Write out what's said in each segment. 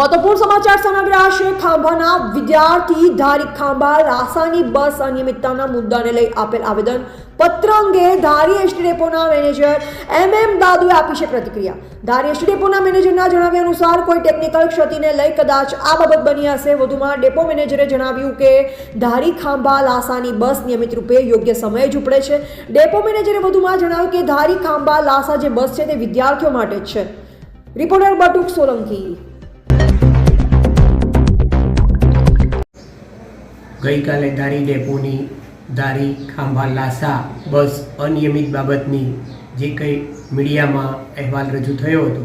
મહત્વપૂર્ણ સમાચાર સમગ્ર છે. ખાંભાના વિદ્યાર્થી ધારી ખાંભા રાસાની બસ અનિયમિતતાના મુદ્દાને લઈ આપેલ આવેદન પત્ર અંગે ધારી એસટી ડેપોના મેનેજર એમ એમ દાદુએ આપી છે પ્રતિક્રિયા. ધારી એસટી ડેપોના મેનેજરના જણાવ્યા અનુસાર કોઈ ટેકનિકલ ક્ષતિને લઈ કદાચ આ બાબત બની હશે. વધુમાં ડેપો મેનેજરે જણાવ્યું કે ધારી ખાંભા લાસાની બસ નિયમિત રૂપે યોગ્ય સમયે જ ઉપડે છે. ડેપો મેનેજરે વધુમાં જણાવ્યું કે ધારી ખાંભા લાસા જે બસ છે તે વિદ્યાર્થીઓ માટે જ છે. રિપોર્ટર બટુક સોલંકી. ગઈકાલે ધારી ડેપોની ધારી ખાંભા લાસા બસ અનિયમિત બાબતની જે કંઈ મીડિયામાં અહેવાલ રજૂ થયો હતો,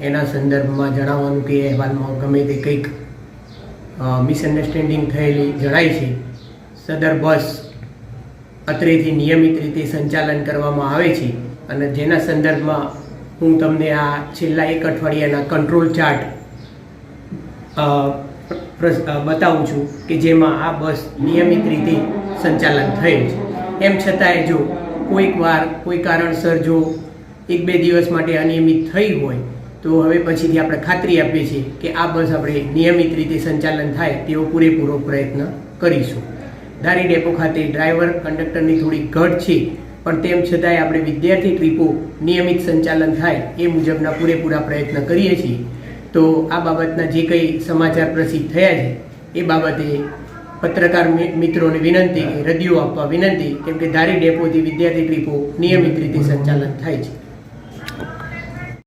એના સંદર્ભમાં જણાવવાનું કે અહેવાલમાં ગમે તે કંઈક મિસઅન્ડરસ્ટેન્ડિંગ થયેલી જણાય છે. સદર બસ અત્રેથી નિયમિત રીતે સંચાલન કરવામાં આવે છે અને જેના સંદર્ભમાં હું તમને આ છેલ્લા એક અઠવાડિયાના કંટ્રોલ ચાર્ટ બતાવું છું કે જેમાં આ બસ નિયમિત રીતે સંચાલન થયેલ છે. એમ છતાંય જો કોઈક વાર, કોઈ કારણસર જો એક બે દિવસ માટે અનિયમિત થઈ હોય, તો હવે પછીથી આપણે ખાતરી આપીએ છીએ કે આ બસ આપણે નિયમિત રીતે સંચાલન થાય તેવો પૂરેપૂરો પ્રયત્ન કરીશું. ધારી ડેપો ખાતે ડ્રાઈવર, કંડક્ટરની થોડી ઘટ છે, પણ તેમ છતાંય આપણે વિદ્યાર્થી ટ્રીપો નિયમિત સંચાલન થાય એ મુજબના પૂરેપૂરા પ્રયત્ન કરીએ છીએ. તો આ બાબતના જે કંઈ સમાચાર પ્રસિદ્ધ થયા છે, એ બાબતે પત્રકાર મિત્રોને વિનંતી કે રદિયો આપવા વિનંતી, કેમ કે ધારી ડેપોથી વિદ્યાર્થી ટ્રીપો નિયમિત રીતે સંચાલન થાય છે.